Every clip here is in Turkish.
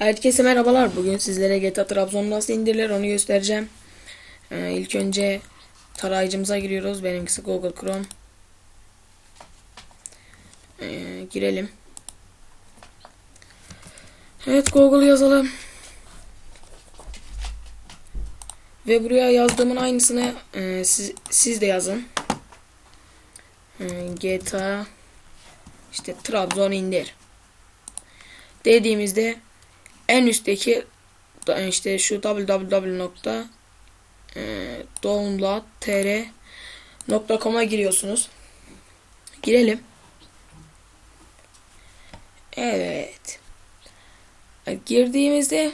Herkese merhabalar. Bugün sizlere GTA Trabzon nasıl indirilir onu göstereceğim. Ee, ilk önce tarayıcımıza giriyoruz. Benimkisi Google Chrome. Ee, girelim. Evet Google yazalım. Ve buraya yazdığımın aynısını e, siz, siz de yazın. Ee, GTA işte Trabzon indir. Dediğimizde en üstteki da- işte şu www.download.tr.com'a giriyorsunuz. Girelim. Evet. Girdiğimizde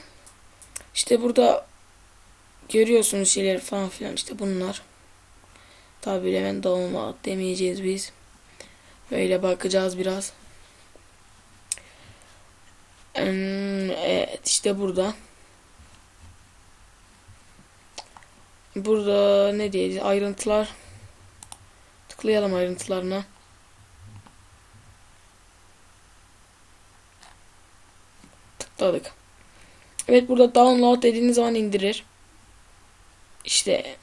işte burada görüyorsunuz şeyleri falan filan işte bunlar. Tabi hemen download demeyeceğiz biz. Böyle bakacağız biraz. Hmm, Evet işte burada. Burada ne diyeceğiz? Ayrıntılar. Tıklayalım ayrıntılarına. Tıkladık. Evet burada download dediğiniz zaman indirir. İşte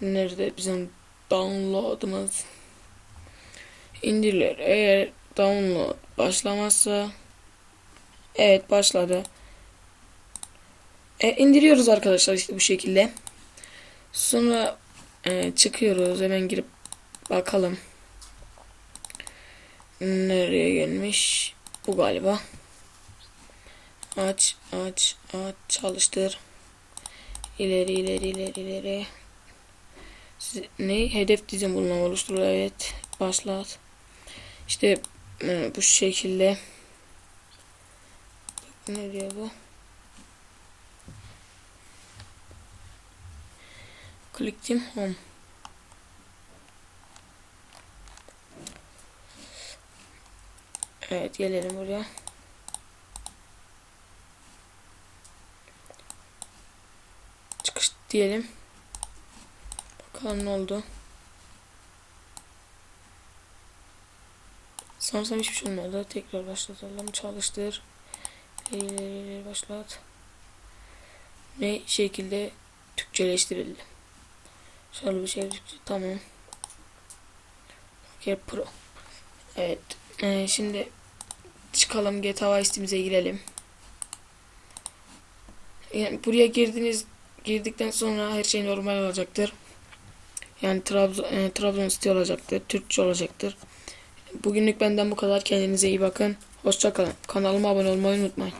nerede bizim download'ımız indirilir. Eğer download başlamazsa evet başladı. E, indiriyoruz arkadaşlar işte bu şekilde. Sonra e, çıkıyoruz. Hemen girip bakalım. Nereye gelmiş? Bu galiba. Aç, aç, aç, çalıştır. İleri, ileri, ileri, ileri. Siz- ne? Hedef dizim bulunan oluştur. Evet. Başlat. İşte e, bu şekilde. Ne diyor bu? Click team home. Evet gelelim buraya. Çıkış diyelim. Bakalım ne oldu. Sanırsam hiçbir şey olmadı. Tekrar başlatalım. Çalıştır. İleri ileri başlat. Ne şekilde Türkçeleştirildi. Şöyle bir şey. Tamam. Okay, Pro. Evet. Ee, şimdi çıkalım GTA Vice City'mize girelim. Yani buraya girdiniz girdikten sonra her şey normal olacaktır. Yani Trabzon, e, Trabzon City olacaktır. Türkçe olacaktır. Bugünlük benden bu kadar. Kendinize iyi bakın. Hoşçakalın. Kanalıma abone olmayı unutmayın.